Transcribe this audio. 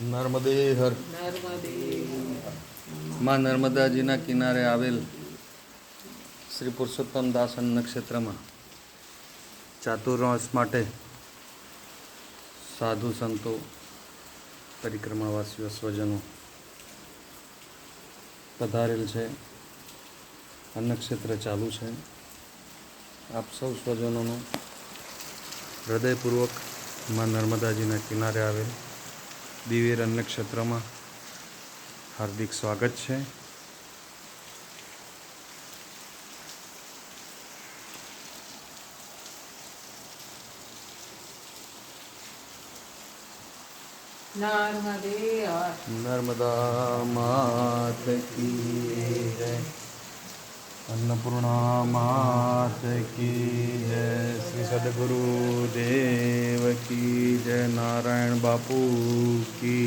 નર્મદે હરમાં નર્મદાજીના કિનારે આવેલ શ્રી પુરુષોત્તમ દાસ અન્ન ક્ષેત્રમાં ચાતુર્માસ માટે સાધુ સંતો પરિક્રમાવાસીઓ સ્વજનો પધારેલ છે. અન્નક્ષેત્ર ચાલુ છે. આપ સૌ સ્વજનોનું હૃદયપૂર્વકમાં નર્મદાજીના કિનારે આવેલ દિવેર અન્નક્ષેત્રમાં હાર્દિક સ્વાગત છે. નર્મદા માત કી જય. અન્નપૂર્ણા માત કી જય. શ્રી સદગુરુ દેવ કી જય નારાયણ બાપુ કી